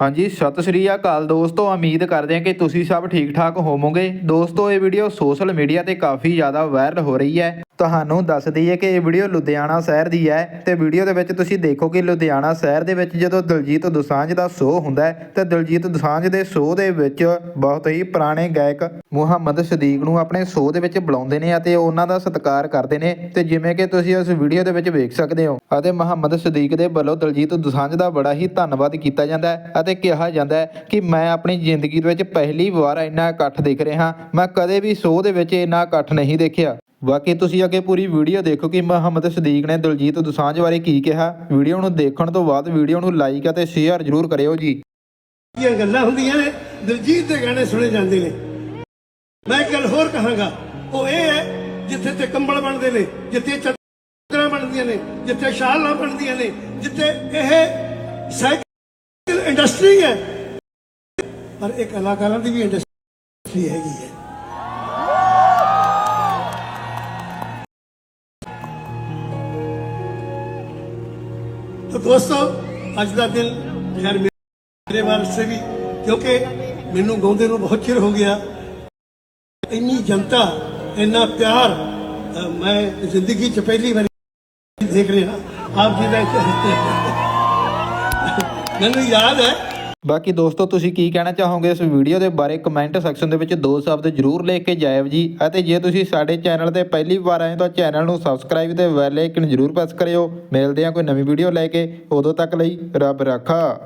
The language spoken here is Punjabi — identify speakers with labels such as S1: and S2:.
S1: ਹਾਂਜੀ, ਸਤਿ ਸ੍ਰੀ ਅਕਾਲ ਦੋਸਤੋ, ਉਮੀਦ ਕਰਦੇ ਹਾਂ ਕਿ ਤੁਸੀਂ ਸਭ ਠੀਕ ਠਾਕ ਹੋਵੋਗੇ। ਦੋਸਤੋ, ਇਹ ਵੀਡੀਓ ਸੋਸ਼ਲ ਮੀਡੀਆ ਤੇ ਕਾਫੀ ਜ਼ਿਆਦਾ ਵਾਇਰਲ ਹੋ ਰਹੀ ਹੈ। ਤੁਹਾਨੂੰ ਦੱਸ ਦਈਏ ਕਿ ਇਹ ਵੀਡੀਓ ਲੁਧਿਆਣਾ ਸ਼ਹਿਰ ਦੀ ਹੈ ਤੇ ਵੀਡੀਓ ਦੇ ਵਿੱਚ ਤੁਸੀਂ ਦੇਖੋ ਕਿ ਲੁਧਿਆਣਾ ਸ਼ਹਿਰ ਦੇ ਵਿੱਚ ਜਦੋਂ ਦਲਜੀਤ ਦੁਸਾਂਝ ਦਾ ਸ਼ੋਅ ਹੁੰਦਾ ਹੈ, ਤੇ ਦਲਜੀਤ ਦੋਸਾਂਝ ਦੇ ਸ਼ੋਅ ਦੇ ਵਿੱਚ ਬਹੁਤ ਹੀ ਪੁਰਾਣੇ ਗਾਇਕ ਮੁਹੰਮਦ ਸਦੀਕ ਨੂੰ ਆਪਣੇ ਸ਼ੋਅ ਦੇ ਵਿੱਚ ਬੁਲਾਉਂਦੇ ਨੇ ਅਤੇ ਉਹਨਾਂ ਦਾ ਸਤਿਕਾਰ ਕਰਦੇ ਨੇ। ਤੇ ਜਿਵੇਂ ਕਿ ਤੁਸੀਂ ਉਸ ਵੀਡੀਓ ਦੇ ਵਿੱਚ ਵੇਖ ਸਕਦੇ ਹੋ, ਅਤੇ ਮੁਹੰਮਦ ਸਦੀਕ ਦੇ ਵੱਲੋਂ ਦਲਜੀਤ ਦੁਸਾਂਝ ਦਾ ਬੜਾ ਹੀ ਧੰਨਵਾਦ ਕੀਤਾ ਜਾਂਦਾ ਹੈ ਅਤੇ ਕਿਹਾ ਜਾਂਦਾ ਹੈ ਕਿ ਮੈਂ ਆਪਣੀ ਜ਼ਿੰਦਗੀ ਦੇ ਵਿੱਚ ਪਹਿਲੀ ਵਾਰ ਇੰਨਾ ਇਕੱਠ ਦੇਖ ਰਿਹਾ ਮੈਂ ਕਦੇ ਵੀ ਸ਼ੋਅ ਦੇ ਵਿੱਚ ਇੰਨਾ ਇਕੱਠ ਨਹੀਂ ਦੇਖਿਆ। ਬਾਕੀ ਤੁਸੀਂ ਅੱਗੇ ਪੂਰੀ ਵੀਡੀਓ ਦੇਖੋ ਕਿ ਮੁਹੰਮਦ ਸਦੀਕ ਨੇ ਦਲਜੀਤ ਦੋਸਾਂਝ ਬਾਰੇ ਕੀ ਕਿਹਾ। ਵੀਡੀਓ ਨੂੰ ਦੇਖਣ ਤੋਂ ਬਾਅਦ ਵੀਡੀਓ ਨੂੰ ਲਾਈਕ ਅਤੇ ਸ਼ੇਅਰ ਜ਼ਰੂਰ ਕਰਿਓ ਜੀ।
S2: ਦੀਆਂ ਗੱਲਾਂ ਹੁੰਦੀਆਂ ਨੇ, ਦਿਲਜੀਤ ਦੇ ਗਾਣੇ ਸੁਣੇ ਜਾਂਦੇ ਨੇ। ਮੈਂ ਇੱਕ ਹੋਰ ਕਹਾਂਗਾ, ਉਹ ਇਹ ਹੈ, ਜਿੱਥੇ ਤੇ ਕੰਬਲ ਬਣਦੇ ਨੇ, ਜਿੱਥੇ ਚਾਦਰਾਂ ਬਣਦੀਆਂ ਨੇ, ਜਿੱਥੇ ਸ਼ਾਲਾਂ ਬਣਦੀਆਂ ਨੇ, ਜਿੱਥੇ ਇਹ ਸਾਈਕਲ ਇੰਡਸਟਰੀ ਹੈ। ਪਰ ਇਹ ਕਲਾਕਾਰਾਂ ਦੀ ਵੀ ਇੰਡਸਟਰੀ ਹੈਗੀ ਹੈ। तो दोस्तों ਅੱਜ ਦਾ ਦਿਨ ਯਾਰ ਮੇਰੇ ਵਾਸਤੇ ਵੀ ਕਿਉਂਕਿ ਮੈਨੂੰ ਗਾਉਂਦੇ ਨੂੰ ਬਹੁਤ ਚਿਰ ਹੋ ਗਿਆ ਇੰਨੀ ਜਨਤਾ ਇੰਨਾ ਪਿਆਰ ਅ, ਮੈਂ ਜ਼ਿੰਦਗੀ 'ਚ ਪਹਿਲੀ ਵਾਰੀ ਦੇਖ ਰਿਹਾ ਆਪ ਜੀ ਦਾ ਮੈਨੂੰ ਯਾਦ ਹੈ
S1: ਬਾਕੀ ਦੋਸਤੋ, ਤੁਸੀਂ ਕੀ ਕਹਿਣਾ ਚਾਹੋਗੇ ਇਸ ਵੀਡੀਓ ਦੇ ਬਾਰੇ? ਕਮੈਂਟ ਸੈਕਸ਼ਨ ਦੇ ਵਿੱਚ ਦੋ ਸ਼ਬਦ ਜ਼ਰੂਰ ਲਿਖ ਕੇ ਜਾਇਓ ਜੀ। ਅਤੇ ਜੇ ਤੁਸੀਂ ਸਾਡੇ ਚੈਨਲ ਤੇ ਪਹਿਲੀ ਵਾਰ ਆਏ ਹੋ, ਤਾਂ ਚੈਨਲ ਨੂੰ ਸਬਸਕ੍ਰਾਈਬ ਤੇ ਬੈਲ ਆਈਕਨ ਜ਼ਰੂਰ ਪ੍ਰੈਸ ਕਰਿਓ। ਮਿਲਦੇ ਹਾਂ ਕੋਈ ਨਵੀਂ ਵੀਡੀਓ ਲੈ ਕੇ। ਉਦੋਂ ਤੱਕ ਲਈ ਰੱਬ ਰਾਖਾ।